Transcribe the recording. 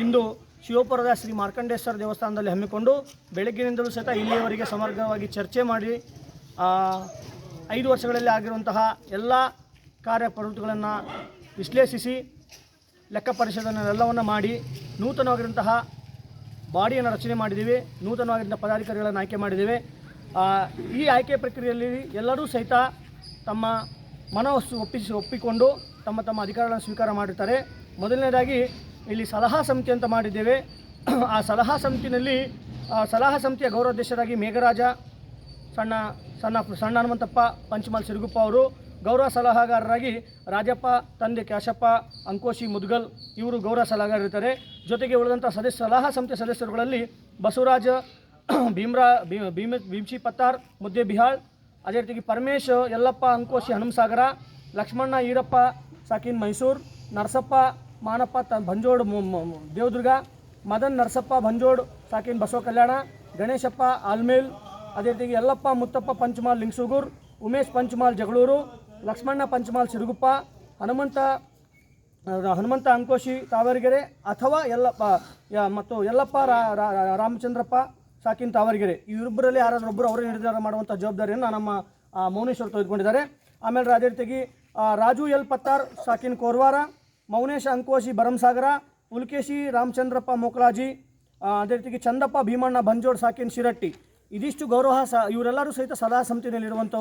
ಇಂದು ಶಿವಪುರದ ಶ್ರೀ ಮಾರ್ಕಂಡೇಶ್ವರ ದೇವಸ್ಥಾನದಲ್ಲಿ ಹಮ್ಮಿಕೊಂಡು ಬೆಳಗ್ಗಿನಿಂದಲೂ ಸಹಿತ ಇಲ್ಲಿಯವರೆಗೆ ಸಮಗ್ರವಾಗಿ ಚರ್ಚೆ ಮಾಡಿ ಐದು ವರ್ಷಗಳಲ್ಲಿ ಆಗಿರುವಂತಹ ಎಲ್ಲ ಕಾರ್ಯಪ್ರವೃತ್ತಿಗಳನ್ನು ವಿಶ್ಲೇಷಿಸಿ, ಲೆಕ್ಕ ಪರಿಶೋಧನೆಲ್ಲವನ್ನು ಮಾಡಿ, ನೂತನವಾಗಿರುವಂತಹ ಬಾಡಿಯನ್ನು ರಚನೆ ಮಾಡಿದ್ದೀವಿ ನೂತನವಾಗಿರುವಂಥ ಪದಾಧಿಕಾರಿಗಳನ್ನು ಆಯ್ಕೆ ಮಾಡಿದ್ದೇವೆ. ಈ ಆಯ್ಕೆ ಪ್ರಕ್ರಿಯೆಯಲ್ಲಿ ಎಲ್ಲರೂ ಸಹಿತ ತಮ್ಮ ಮನವಸ್ಸು ಒಪ್ಪಿಸಿ, ಒಪ್ಪಿಕೊಂಡು ತಮ್ಮ ತಮ್ಮ ಅಧಿಕಾರಗಳನ್ನು ಸ್ವೀಕಾರ ಮಾಡಿರ್ತಾರೆ. ಮೊದಲನೇದಾಗಿ ಇಲ್ಲಿ ಸಲಹಾ ಸಮಿತಿ ಅಂತ ಮಾಡಿದ್ದೇವೆ. ಆ ಸಲಹಾ ಸಮಿತಿನಲ್ಲಿ ಸಲಹಾ ಸಮಿತಿಯ ಗೌರವಾಧ್ಯಕ್ಷರಾಗಿ ಮೇಘರಾಜ, ಸಣ್ಣ ಸಣ್ಣ ಸಣ್ಣ ಹನುಮಂತಪ್ಪ ಪಂಚಮಲ್ ಸಿರುಗುಪ್ಪ ಅವರು, ಗೌರವ ಸಲಹಾಗಾರರಾಗಿ ರಾಜಪ್ಪ, ತಂದೆ ಕ್ಯಾಶಪ್ಪ, ಅಂಕೋಶಿ ಮುದ್ಗಲ್ ಇವರು ಗೌರವ ಸಲಹಾಗಾರರಿರ್ತಾರೆ ಜೊತೆಗೆ ಉಳಿದಂಥ ಸದಸ್ಯ, ಸಲಹಾ ಸಮಿತಿ ಸದಸ್ಯರುಗಳಲ್ಲಿ ಬಸವರಾಜ, ಭೀಮ್ರಾ ಭೀಮ್ ಭೀಮ ಭೀಮ್ಶಿ ಪತ್ತಾರ್, ಮುದ್ದೆ ಬಿಹಾಳ್, ಅದೇ ರೀತಿಗೆ ಪರಮೇಶ್, ಯಲ್ಲಪ್ಪ, ಅಂಕೋಶಿ ಹನುಮಸಾಗರ, ಲಕ್ಷ್ಮಣ್ಣ ಈರಪ್ಪ ಸಾಕಿನ್ ಮೈಸೂರು, ನರಸಪ್ಪ ಮಾನಪ್ಪ ತ ಭಂಜೋಡ್ ದೇವದುರ್ಗ, ಮದನ್ ನರಸಪ್ಪ ಭಂಜೋಡ್, ಸಾಕಿನ್ ಬಸವ ಕಲ್ಯಾಣ, ಗಣೇಶಪ್ಪ ಆಲ್ಮೇಲ್, ಅದೇ ರೀತಿಗೆ ಯಲ್ಲಪ್ಪ ಮುತ್ತಪ್ಪ ಪಂಚಮಾಲ್ ಲಿಂಗಸೂಗೂರ್, ಉಮೇಶ್ ಪಂಚಮಾಲ್ ಜಗಳೂರು, ಲಕ್ಷ್ಮಣ್ಣ ಪಂಚಮಾಲ್ ಸಿರುಗುಪ್ಪ, ಹನುಮಂತ ಹನುಮಂತ ಅಂಕೋಶಿ, ತಾವರಗೆರೆ, ಅಥವಾ ಯಲ್ಲಪ್ಪ ಮತ್ತು ಯಲ್ಲಪ್ಪ ರಾಮಚಂದ್ರಪ್ಪ, ಸಾಕಿನ್ ತಾವರಗೆರೆ. ಇವರಿಬ್ಬರಲ್ಲಿ ಯಾರಾದ್ರೂ ಒಬ್ಬರು ಅವರೇ ನಿರ್ಧಾರ ಮಾಡುವಂಥ ಜವಾಬ್ದಾರಿಯನ್ನು ನಮ್ಮ ಮೌನೇಶ್ವರ್ ತೆಗೆದುಕೊಂಡಿದ್ದಾರೆ. ಆಮೇಲೆ ಅದೇ ರೀತಿಯಾಗಿ ರಾಜು ಎಲ್ ಪತ್ತಾರ್, ಸಾಕಿನ್ ಕೋರ್ವಾರ ಮೌನೇಶ ಅಂಕೋಶಿ ಭರಮಸಾಗರ ಉಲ್ಕೇಶಿ ರಾಮಚಂದ್ರಪ್ಪ ಮೋಕಲಾಜಿ ಅದೇ ರೀತಿಗೆ ಚಂದಪ್ಪ ಭೀಮಣ್ಣ ಬಂಜೋಡ್ ಸಾಕಿನ್ ಶಿರಟ್ಟಿ. ಇದಿಷ್ಟು ಗೌರವ ಸ ಇವರೆಲ್ಲರೂ ಸಹಿತ ಸದಾ ಸಮಿತಿಯಲ್ಲಿರುವಂಥವ್ರು